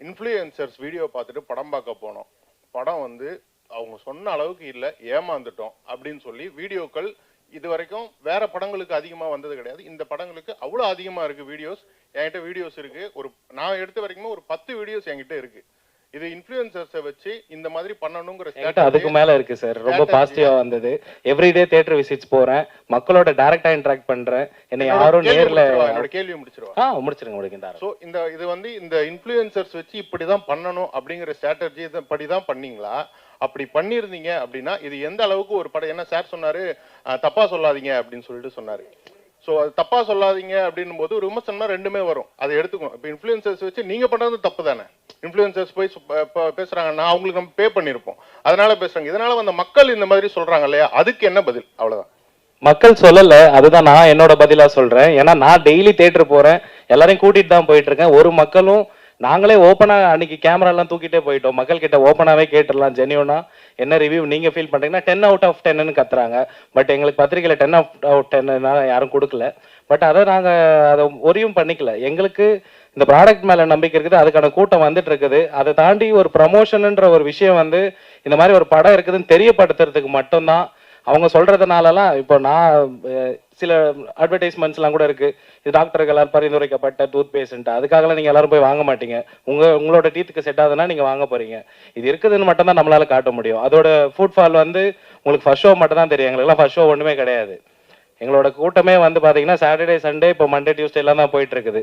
Influencers video பார்த்துட்டு படம் பார்க்க போனோம். படம் வந்து அவங்க சொன்ன அளவுக்கு இல்லை ஏமாந்துட்டோம் அப்படின்னு சொல்லி வீடியோக்கள் இது வரைக்கும் வேற படங்களுக்கு அதிகமாக வந்தது கிடையாது. இந்த படங்களுக்கு அவ்வளோ அதிகமாக இருக்குது வீடியோஸ் என்கிட்ட வீடியோஸ் இருக்குது ஒரு நான் எடுத்த வரைக்குமே ஒரு பத்து வீடியோஸ் என்கிட்ட இருக்குது இது இன்ஃப்ளூயன்சர்ஸை வச்சு இந்த மாதிரி பண்ணணுங்கிற அதுக்கு மேல இருக்கு சார் ரொம்ப. பாசிட்டிவா வந்தது. எவ்ரிடே தியேட்டர் விசிட்ஸ் போறேன். மக்களோட டைரக்டா இன்டராக்ட் பண்றேன். என்னை யாரும் நேர்ல என்னோட கேள்வி முடிச்சிருவா? ஆ முடிச்சிருங்க தாராளமா. ஸோ இந்த இது வந்து இந்த இன்ஃப்ளூயன்சர்ஸ் வச்சு இப்படிதான் பண்ணணும் அப்படிங்கிற ஸ்ட்ராட்டஜி படி தான் பண்ணீங்களா? அப்படி பண்ணியிருந்தீங்க அப்படின்னா இது எந்த அளவுக்கு ஒரு படம்? என்ன சார் சொன்னாரு தப்பா சொல்லாதீங்க அப்படின்னு சொல்லிட்டு சொன்னாரு. ஸோ அது தப்பாக சொல்லாதீங்க அப்படின்னும் போது ஒரு விமர்சனம்னா ரெண்டுமே வரும். அதை எடுத்துக்கணும் இப்போ இன்ஃப்ளூயன்சர்ஸ் வச்சு நீங்கள் பண்ணுறது தப்பு தானே? இன்ஃப்ளூயன்சர்ஸ் போய் பேசுகிறாங்கன்னா அவங்களுக்கு நம்ம பே பண்ணியிருப்போம் அதனால பேசுகிறாங்க இதனால வந்த மக்கள் இந்த மாதிரி சொல்கிறாங்க இல்லையா? அதுக்கு என்ன பதில்? அவ்வளோதான் மக்கள் சொல்லல. அதுதான் நான் என்னோட பதிலா சொல்றேன். ஏன்னா நான் டெய்லி தேட்டர் போறேன். எல்லாரையும் கூட்டிட்டு தான் போயிட்டு இருக்கேன். ஒரு மக்களும் நாங்களே ஓப்பனாக அன்னைக்கு கேமராலாம் தூக்கிட்டே போயிட்டோம். மக்கள் கிட்ட ஓப்பனாவே கேட்டுடலாம். ஜெனியூனா என்ன ரிவ்யூ நீங்கள் ஃபீல் பண்ணுறீங்கன்னா டென் அவுட் ஆஃப் டென்னு கத்துறாங்க. பட் எங்களுக்கு பத்திரிக்கையில் டென் அவுட் ஆஃப் டென்னு யாரும் கொடுக்கல. பட் அதை நாங்கள் அதை ஒரியும் பண்ணிக்கல. எங்களுக்கு இந்த ப்ராடக்ட் மேலே நம்பிக்கை இருக்குது. அதுக்கான கூட்டம் வந்துட்டு இருக்குது. அதை தாண்டி ஒரு ப்ரமோஷனுன்ற ஒரு விஷயம் வந்து இந்த மாதிரி ஒரு படம் இருக்குதுன்னு தெரியப்படுத்துறதுக்கு மட்டும்தான் அவங்க சொல்றதுனாலலாம் இப்போ நான் சில அட்வர்டைஸ்மெண்ட்ஸ்லாம் கூட இருக்கு. இது டாக்டர்களால் பரிந்துரைக்கப்பட்ட டூத் பேஸ்ட் அதுக்காகலாம் நீங்கள் எல்லாரும் போய் வாங்க மாட்டீங்க. உங்க உங்களோட டீத்துக்கு செட் ஆகுதுன்னா நீங்கள் வாங்க போறீங்க. இது இருக்குதுன்னு மட்டும் தான் நம்மளால காட்ட முடியும். அதோட ஃபுட் ஃபால் வந்து உங்களுக்கு ஃபர்ஸ்ட் ஷோ மட்டும் தான் தெரியும். எங்களுக்குலாம் ஃபர்ஸ்ட் ஷோ ஒன்றுமே கிடையாது. எங்களோட கூட்டமே வந்து பார்த்தீங்கன்னா சாட்டர்டே சண்டே இப்போ மண்டே டியூஸ்டே எல்லாம் தான் போயிட்டு இருக்குது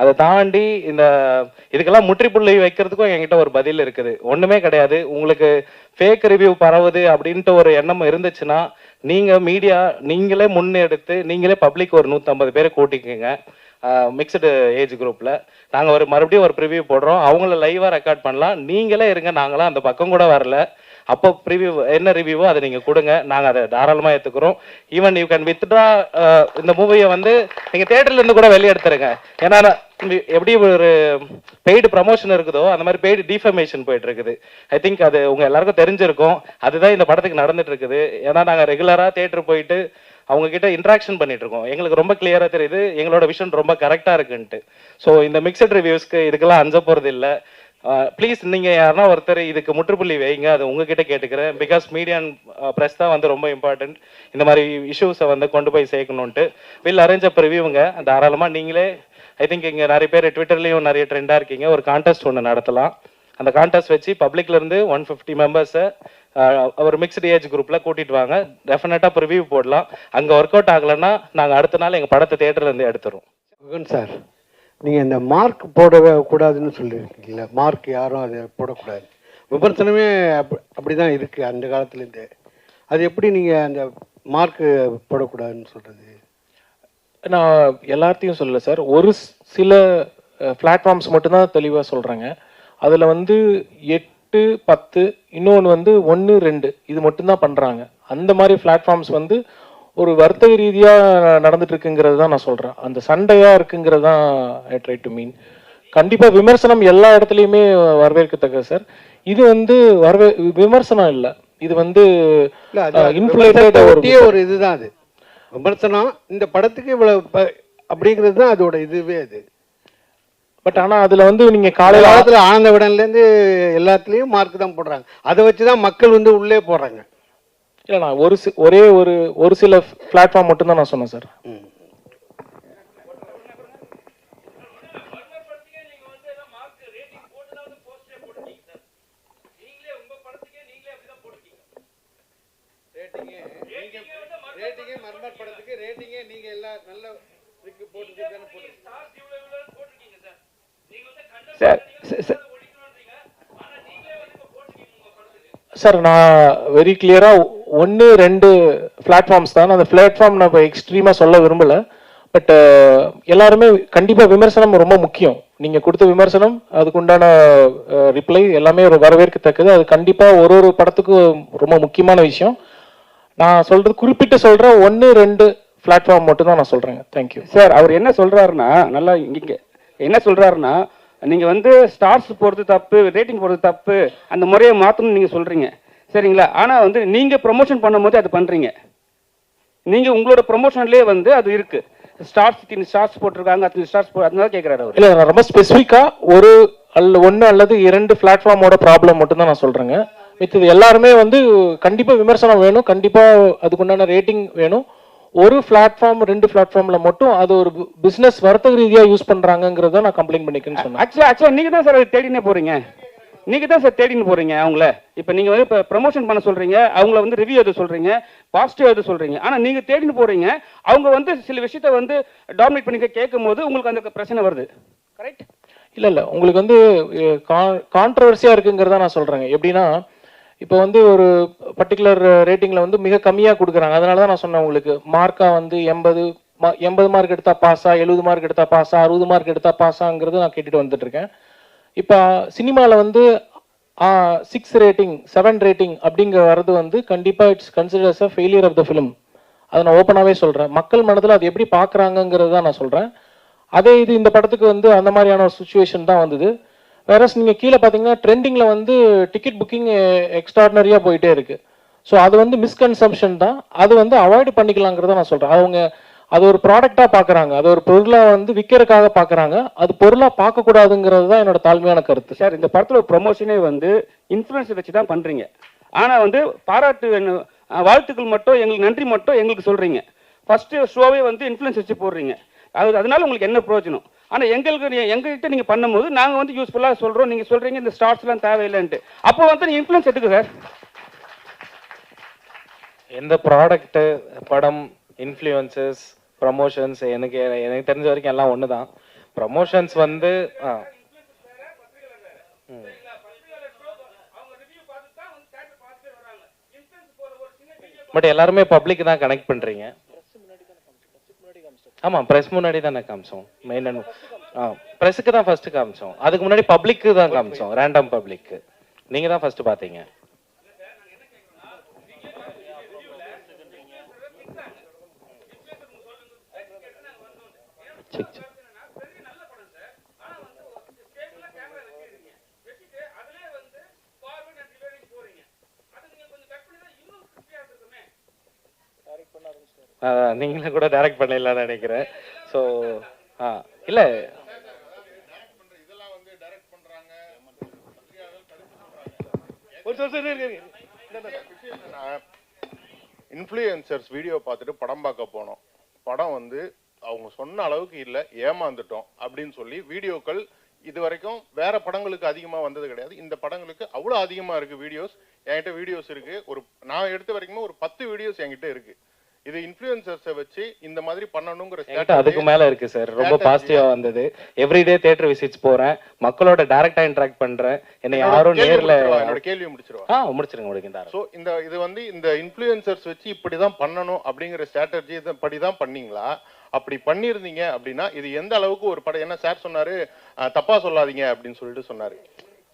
அதை தாண்டி இந்த இதுக்கெல்லாம் முற்றுப்புள்ளி வைக்கிறதுக்கும் என்கிட்ட ஒரு பதில் இருக்குது. ஒன்றுமே கிடையாது. உங்களுக்கு ஃபேக் ரிவ்யூ பரவுது அப்படின்ட்டு ஒரு எண்ணம் இருந்துச்சுன்னா நீங்கள் மீடியா நீங்களே முன்னெடுத்து நீங்களே பப்ளிக் ஒரு நூற்றம்பது பேரை கூட்டிக்கோங்க. மிக்சடு ஏஜ் குரூப்பில் நாங்கள் ஒரு மறுபடியும் ஒரு ப்ரிவியூ போடுறோம். அவங்கள லைவாக ரெக்கார்ட் பண்ணலாம். நீங்களே இருங்க. நாங்களாம் அந்த பக்கம் கூட வரல. அப்போ ப்ரிவ்யூ என்ன ரிவ்யூவோ அதை நீங்கள் கொடுங்க. நாங்கள் அதை தாராளமாக ஏற்றுக்கிறோம் even you can withdraw uh, இந்த மூவியை வந்து நீங்கள் தேட்டர்லேருந்து கூட வெளியே எடுத்துருங்க. ஏன்னா நான் எப்படி ஒரு பெய்டு ப்ரமோஷன் இருக்குதோ அந்த மாதிரி பெய்டு டிஃபமேஷன் போயிட்டு இருக்குது ஐ திங்க் அது உங்கள் எல்லாருக்கும் தெரிஞ்சிருக்கும். அதுதான் இந்த படத்துக்கு நடந்துட்டு இருக்குது ஏன்னா நாங்கள் ரெகுலராக தேட்டர் போயிட்டு அவங்க கிட்ட இன்ட்ராக்ஷன் பண்ணிட்டு இருக்கோம் எங்களுக்கு ரொம்ப கிளியரா தெரியுது. எங்களோட விஷன் ரொம்ப கரெக்டா இருக்குன்ட்டு. ஸோ இந்த மிக்சட் ரிவ்யூஸ்க்கு இதுக்கெல்லாம் அஞ்ச போறது இல்லை ப்ளீஸ் நீங்கள் யாருன்னா ஒருத்தர் இதுக்கு முற்றுப்புள்ளி வைங்க. அது உங்ககிட்ட கேட்டுக்கிறேன். பிகாஸ் மீடியா ப்ரெஸ் தான் வந்து ரொம்ப இம்பார்ட்டன்ட் இந்த மாதிரி இஷ்யூஸை வந்து கொண்டு போய் சேர்க்கணுன்ட்டு வில் அரேஞ்ச் அப் ரிவ்யூங்க நீங்களே ஐ திங்க் இங்கே நிறைய பேர் ட்விட்டர்லேயும் நிறைய ட்ரெண்டாக இருக்கீங்க. ஒரு கான்டெஸ்ட் ஒன்று நடத்தலாம். அந்த கான்டெஸ்ட் வச்சு பப்ளிக்லேருந்து ஒன் ஃபிஃப்டி மெம்பர்ஸை ஒரு மிக்ஸ்டு ஏஜ் குரூப்பில் கூட்டிகிட்டு வாங்க. டெஃபினட்டா ரிவ்யூ போடலாம். அங்கே ஒர்க் அவுட் ஆகலைன்னா நாங்கள் அடுத்த நாள் எங்கள் படத்தை தேட்டர்லேருந்து எடுத்துருவோம். சார் நீங்கள் இந்த மார்க் போடவே கூடாதுன்னு சொல்லியிருக்கீங்களா மார்க் யாரும் அதை போடக்கூடாது. விமர்சனமே அப் அப்படி தான் இருக்குது அந்த காலத்துலேருந்து. அது எப்படி நீங்கள் அந்த மார்க்கு போடக்கூடாதுன்னு சொல்கிறது நான் எல்லாத்தையும் சொல்லல சார். ஒரு சில பிளாட்ஃபார்ம்ஸ் மட்டும்தான் தெளிவாக சொல்கிறாங்க அதில் வந்து எட்டு பத்து இன்னொன்று வந்து ஒன்று ரெண்டு இது மட்டும்தான் பண்ணுறாங்க அந்த மாதிரி பிளாட்ஃபார்ம்ஸ் வந்து ஒரு வர்த்தக ரீதியாக நடந்துட்டு இருக்குங்கிறது தான் நான் சொல்கிறேன் அந்த சண்டையாக இருக்குங்கிறது தான் ஐ ட்ரை டு மீன் கண்டிப்பாக விமர்சனம் எல்லா இடத்துலையுமே வரவேற்கத்தக்க சார் இது வந்து வரவே விமர்சனம் இல்லை. இது வந்து விமர்சனத்தை ஒரு இதுதான் அது. விமர்சனம் இந்த படத்துக்கு இவ்வளோ ப- அப்படிங்கிறது தான் அதோட இதுவே அது. பட் ஆனால் அதில் வந்து நீங்கள் காலை காலையில் காலத்தில் ஆனந்த விடன்லேருந்து எல்லாத்துலேயும் மார்க் தான் போடுறாங்க. அதை வச்சு தான் மக்கள் வந்து உள்ளே போடுறாங்க இல்ல நான் ஒரு சி- ஒரே ஒரு ஒரு சில பிளாட்ஃபார்ம் மட்டும் தான் நான் சொன்னேன் sir. Sir sir, sir. Sir நான் வெரி கிளியரா ஒன்று ரெண்டு பிளாட்ஃபார்ம்ஸ் தான். அந்த பிளாட்ஃபார்ம் நான் இப்போ எக்ஸ்ட்ரீமாக சொல்ல விரும்பல. பட் uh, எல்லாருமே கண்டிப்பாக விமர்சனம் ரொம்ப முக்கியம். நீங்கள் கொடுத்த விமர்சனம் அதுக்குண்டான uh, ரிப்ளை எல்லாமே ஒரு வரவேற்கத்தக்கது. அது கண்டிப்பாக ஒரு ஒரு படத்துக்கும் ரொம்ப முக்கியமான விஷயம். நான் சொல்கிறது குறிப்பிட்டு சொல்கிற ஒன்று ரெண்டு பிளாட்ஃபார்ம் மட்டும் தான் நான் சொல்கிறேங்க தேங்க்யூ சார் அவர் என்ன சொல்கிறாருன்னா நல்லா இங்கே என்ன சொல்கிறாருன்னா நீங்கள் வந்து ஸ்டார்ஸ் போகிறது தப்பு ரேட்டிங் போகிறது தப்பு அந்த முறையை மாற்றணும்னு நீங்கள் சொல்கிறீங்க சரிங்களா? ஆனா வந்து நீங்க ப்ரொமோஷன் பண்ணும்போது அது பண்றீங்க. நீங்க உங்களோட ப்ரொமோஷன்லயே வந்து அது இருக்கு. ஸ்டார்ஸ் இத்தனை ஸ்டார்ஸ் போட்டிருக்காங்க அத்தனை ஸ்டார்ஸ் போ அதனால கேட்கிறாரு அவர். இல்ல ரொம்ப ஸ்பெசிஃபிக்கா ஒரு அல்ல ஒன்று அல்லது இரண்டு பிளாட்ஃபார்மோட ப்ராப்ளம் மட்டும்தான் நான் சொல்கிறேங்க மித்தது எல்லாருமே வந்து கண்டிப்பாக விமர்சனம் வேணும் கண்டிப்பாக அதுக்குண்டான ரேட்டிங் வேணும். ஒரு பிளாட்ஃபார்ம் ரெண்டு பிளாட்ஃபார்மில் மட்டும் அது ஒரு பிஸ்னஸ் வர்த்தக ரீதியாக யூஸ் பண்ணுறாங்கங்கிறத நான் கம்ப்ளைண்ட் பண்ணிக்கிறேன்னு சொன்னேன். ஆக்சுவலா ஆக்சுவலா நீங்க தான் சார் அதை தேடினே போறீங்க. நீங்க தான் சார் தேடின்னு போறீங்க அவங்கள. இப்போ நீங்க வந்து இப்போ ப்ரமோஷன் பண்ண சொல்றீங்க அவங்கள வந்து ரிவ்யூ எது சொல்றீங்க பாசிட்டிவ் எது சொல்றீங்க. ஆனா நீங்க தேடின்னு போறீங்க அவங்க வந்து சில விஷயத்த வந்து டாமினேட் பண்ணி கேட்கும் போது உங்களுக்கு அந்த பிரச்சனை வருது. கரெக்ட் இல்லை இல்லை. உங்களுக்கு வந்து கான்ட்ரவர்சியாக இருக்குங்கிறத நான் சொல்கிறேங்க எப்படின்னா இப்போ வந்து ஒரு பர்டிகுலர் ரேட்டிங்கில் வந்து மிக கம்மியாக கொடுக்குறாங்க. அதனால தான் நான் சொன்னேன் உங்களுக்கு. மார்க்காக வந்து எண்பது எண்பது மார்க் எடுத்தா பாஸா எழுபது மார்க் எடுத்தா பாஸா அறுபது மார்க் எடுத்தா பாஸாங்கிறது நான் கேட்டுட்டு வந்துட்டு இருக்கேன் இப்போ சினிமாவில் வந்து சிக்ஸ் ரேட்டிங் செவன் ரேட்டிங் அப்படிங்கிற வர்றது வந்து கண்டிப்பாக it's considers a failure of the film அதை நான் ஓப்பனாகவே சொல்கிறேன் மக்கள் மனதில் அது எப்படி பார்க்குறாங்கங்கிறது தான் நான் சொல்கிறேன் அதே இது இந்த படத்துக்கு வந்து அந்த மாதிரியான ஒரு சுச்சுவேஷன் தான் வந்தது. வேறஸ் நீங்கள் கீழே பார்த்தீங்கன்னா ட்ரெண்டிங்கில் வந்து டிக்கெட் புக்கிங் எக்ஸ்ட்ராடனரியாக போயிட்டே இருக்குது ஸோ அது வந்து மிஸ்கன்சம்ஷன் தான். அது வந்து அவாய்ட் பண்ணிக்கலாங்கிறத நான் சொல்கிறேன் அவங்க அது ஒரு ப்ராடக்டாக பார்க்குறாங்க அது ஒரு பொருளாக வந்து விற்கிறதுக்காக பார்க்குறாங்க அது பொருளாக பார்க்கக்கூடாதுங்கிறது தான் என்னோட தாழ்மையான கருத்து. சார் இந்த படத்துல ப்ரொமோஷனே வந்து இன்ஃப்ளூயன்ஸ் வச்சு தான் பண்றீங்க. ஆனா வந்து பாராட்டு வாழ்த்துக்கள் மட்டும் எங்களுக்கு நன்றி மட்டும் எங்களுக்கு சொல்றீங்க. ஃபர்ஸ்ட் ஷோவே வந்து இன்ஃப்ளூயன்ஸ் வச்சு போடுறீங்க. அது அதனால உங்களுக்கு என்ன பிரயோஜனம்? ஆனா எங்களுக்கு எங்ககிட்ட நீங்க பண்ணும்போது நாங்க வந்து யூஸ்ஃபுல்லா சொல்றோம். நீங்க சொல்றீங்க இந்த ஸ்டார்ட்ஸ் எல்லாம் தேவையில்லைன்ட்டு. அப்போ வந்து நீ இன்ஃப்ளூயன்ஸ் எடுக்கு சார். எந்த ப்ராடக்ட்டு படம் இன்ஃப்ளூயன்சஸ் ப்ரமோஷன்ஸ் எனக்கு எனக்கு தெரிஞ்ச வரைக்கும் எல்லாம் ஒன்று தான் ப்ரமோஷன்ஸ் வந்து ஆ. பட் எல்லாருமே பப்ளிக் தான் கனெக்ட் பண்றீங்க. ஆமா ப்ரெஸ் முன்னாடி தானே காமிச்சோம். மெயின் அண்ட் ஆ. ப்ரெஸ்ஸுக்கு தான் ஃபர்ஸ்ட் காமிச்சோம். அதுக்கு முன்னாடி பப்ளிக்கு தான் காமிச்சோம். ரேண்டம் பப்ளிக்கு நீங்க தான் ஃபர்ஸ்ட் பாத்தீங்க சரி சரி. அதான், நீங்களே கூட டைரக்ட் பண்ணிடலாம்னு நினைக்கிறேன். ஸோ ஆ இல்லை. இன்ஃப்ளூயன்சர்ஸ் வீடியோ பார்த்துட்டு படம் பார்க்க போனோம். படம் வந்து அவங்க சொன்ன அளவுக்கு இல்லை ஏமாந்துட்டோம் அப்படின்னு சொல்லி வீடியோக்கள் இது வரைக்கும் வேற படங்களுக்கு அதிகமா வந்தது கிடையாது. இந்த படங்களுக்கு அவ்வளோ அதிகமா இருக்கு வீடியோஸ். என்கிட்ட வீடியோஸ் இருக்கு. ஒரு நான் எடுத்த வரைக்குமே ஒரு பத்து வீடியோஸ் என்கிட்ட இருக்கு. இது இன்ஃப்ளூயன்சர்ஸை வச்சு இந்த மாதிரி பண்ணணுங்கிற அதுக்கு மேல இருக்கு சார் ரொம்ப பாசிட்டிவா வந்தது. எவ்ரிடே தியேட்டர் விசிட்ஸ் போறேன். மக்களோட டைரக்டா இன்டராக்ட் பண்றேன். என்னை யாரும் கேள்வி நேர்ல என்னோட கேள்வியை முடிச்சிருவா? முடிச்சிருங்க முடிக்கின்றாரு ஸோ இந்த இது வந்து இந்த இன்ஃப்ளூயன்சர்ஸ் வச்சு இப்படிதான் பண்ணணும் அப்படிங்கிற ஸ்ட்ராட்டஜி படி தான் பண்ணீங்களா? அப்படி பண்ணியிருந்தீங்க அப்படின்னா இது எந்த அளவுக்கு ஒரு படம்? என்ன சார் சொன்னாரு தப்பா சொல்லாதீங்க அப்படின்னு சொல்லிட்டு சொன்னாரு.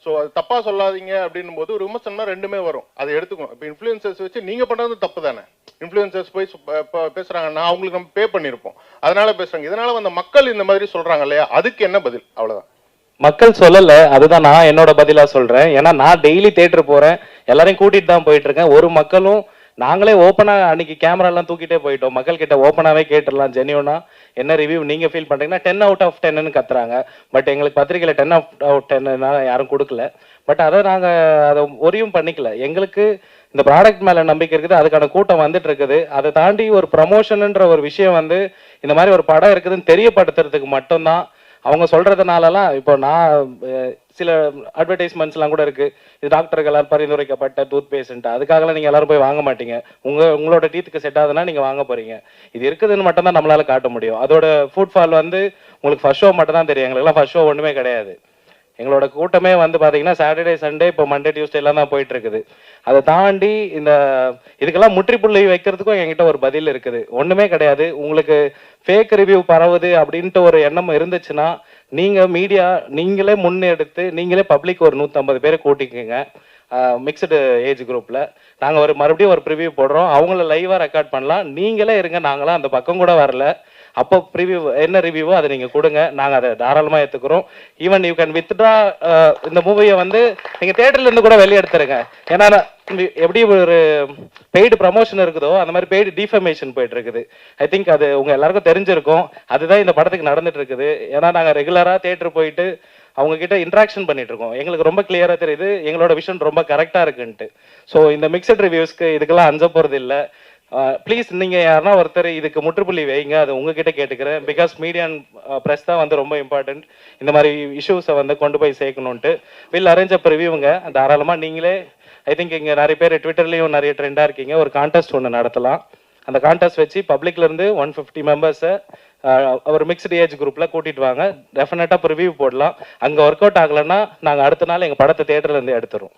ஸோ அது தப்பா சொல்லாதீங்க அப்படின்னும் போது ஒரு விமர்சனம்னா ரெண்டுமே வரும். அதை எடுத்துக்கணும். இப்போ இன்ஃப்ளூயன்சர்ஸ் வச்சு நீங்க பண்றது தப்பு தானே? இன்ஃப்ளூயன்சர்ஸ் போய் பேசுறாங்கன்னா அவங்களுக்கு நம்ம பே பண்ணியிருப்போம். அதனால பேசுறாங்க. இதனால வந்த மக்கள் இந்த மாதிரி சொல்றாங்க இல்லையா? அதுக்கு என்ன பதில்? அவ்வளவுதான். மக்கள் சொல்லல. அதுதான் நான் என்னோட பதிலா சொல்றேன். ஏன்னா நான் டெய்லி தேட்டர் போறேன். எல்லாரையும் கூட்டிட்டு தான் போயிட்டு இருக்கேன். ஒரு மக்களும் நாங்களே ஓப்பனாக அன்னைக்கு கேமராலாம் தூக்கிட்டே போயிட்டோம். மக்கள் கிட்ட ஓப்பனாகவே கேட்டுடலாம். ஜெனியூனா என்ன ரிவ்யூ நீங்கள் ஃபீல் பண்ணுறீங்கன்னா டென் அவுட் ஆஃப் டென்னு கத்துறாங்க. பட் எங்களுக்கு பத்திரிகையில் டென் அவுட் டென்னா யாரும் கொடுக்கல. பட் அதை நாங்கள் அதை ஒரியும் பண்ணிக்கல. எங்களுக்கு இந்த ப்ராடக்ட் மேலே நம்பிக்கை இருக்குது. அதுக்கான கூட்டம் வந்துட்டு இருக்குது. அதை தாண்டி ஒரு ப்ரமோஷனுன்ற ஒரு விஷயம் வந்து இந்த மாதிரி ஒரு படம் இருக்குதுன்னு தெரியப்படுத்துறதுக்கு மட்டும்தான் அவங்க சொல்றதுனாலலாம் இப்போ நான் சில அட்வர்டைஸ்மெண்ட்ஸ்லாம் கூட இருக்கு. இது டாக்டர்களால் பரிந்துரைக்கப்பட்ட டூத் பேஸ்ட் அதுக்காகலாம் நீங்க எல்லாரும் போய் வாங்க மாட்டீங்க. உங்க உங்களோட டீத்துக்கு செட் ஆகுதுன்னா நீங்க வாங்க போறீங்க. இது இருக்குதுன்னு மட்டும் தான் நம்மளால காட்ட முடியும். அதோட ஃபுட் ஃபால் வந்து உங்களுக்கு ஃபர்ஸ்ட் ஷோ மட்டும் தான் தெரியும். எங்களுக்குலாம் ஃபர்ஸ்ட் ஷோ ஒன்றுமே கிடையாது. எங்களோட கூட்டமே வந்து பார்த்தீங்கன்னா சாட்டர்டே சண்டே இப்போ மண்டே டியூஸ்டே எல்லாம் தான் போயிட்டு இருக்குது அதை தாண்டி இந்த இதுக்கெல்லாம் முற்றுப்புள்ளி வைக்கிறதுக்கும் என்கிட்ட ஒரு பதில் இருக்குது. ஒன்றுமே கிடையாது. உங்களுக்கு ஃபேக் ரிவ்யூ பரவுது அப்படின்ட்டு ஒரு எண்ணம் இருந்துச்சுன்னா நீங்கள் மீடியா நீங்களே முன்னெடுத்து நீங்களே பப்ளிக் ஒரு நூற்றம்பது பேரை கூட்டிக்கோங்க. மிக்சடு ஏஜ் குரூப்பில் நாங்கள் ஒரு மறுபடியும் ஒரு ப்ரிவியூ போடுறோம். அவங்கள லைவாக ரெக்கார்ட் பண்ணலாம். நீங்களே இருங்க. நாங்களாம் அந்த பக்கம் கூட வரல. அப்போ ப்ரிவ்யூ என்ன ரிவ்யூவோ அதை நீங்கள் கொடுங்க. நாங்கள் அதை தாராளமாக ஏத்துக்கிறோம். ஈவன் யூ கேன் வித்ட்ரா இந்த மூவியை வந்து நீங்கள் தேட்டர்லேருந்து கூட வெளியே எடுத்துருங்க. ஏன்னா நான் எப்படி ஒரு பெய்டு ப்ரமோஷன் இருக்குதோ அந்த மாதிரி பெய்டு டிஃபமேஷன் போயிட்டு இருக்குது ஐ திங்க் அது உங்க எல்லாருக்கும் தெரிஞ்சிருக்கும். அதுதான் இந்த படத்துக்கு நடந்துட்டு இருக்குது ஏன்னா நாங்கள் ரெகுலராக தேட்டர் போயிட்டு அவங்க கிட்ட இன்ட்ராக்ஷன் பண்ணிட்டு இருக்கோம் எங்களுக்கு ரொம்ப கிளியரா தெரியுது. எங்களோட விஷன் ரொம்ப கரெக்டா இருக்குன்ட்டு. ஸோ இந்த மிக்சட் ரிவ்யூஸ்க்கு இதுக்கெல்லாம் அஞ்ச போறது இல்லை ப்ளீஸ் நீங்கள் யாருன்னா ஒருத்தர் இதுக்கு முற்றுப்புள்ளி வைங்க. அது உங்ககிட்ட கேட்டுக்கிறேன். பிகாஸ் மீடியா ப்ரெஸ் தான் வந்து ரொம்ப இம்பார்ட்டன்ட் இந்த மாதிரி இஷ்யூஸை வந்து கொண்டு போய் சேர்க்கணுன்ட்டு வில் அரேஞ்ச் அப் ரிவ்யூங்க தாராளமாக நீங்களே ஐ திங்க் இங்கே நிறைய பேர் ட்விட்டர்லேயும் நிறைய ட்ரெண்டாக இருக்கீங்க. ஒரு கான்டெஸ்ட் ஒன்று நடத்தலாம். அந்த கான்டெஸ்ட் வச்சு பப்ளிக்லேருந்து ஒன் ஃபிஃப்டி மெம்பர்ஸை ஒரு மிக்ஸ்டு ஏஜ் குரூப்பில் கூட்டிகிட்டு வாங்க. டெஃபினட்டா ரிவ்யூ போடலாம். அங்கே ஒர்க் அவுட் ஆகலைன்னா நாங்கள் அடுத்த நாள் எங்கள் படத்தை தேட்டர்லேருந்து எடுத்துருவோம்.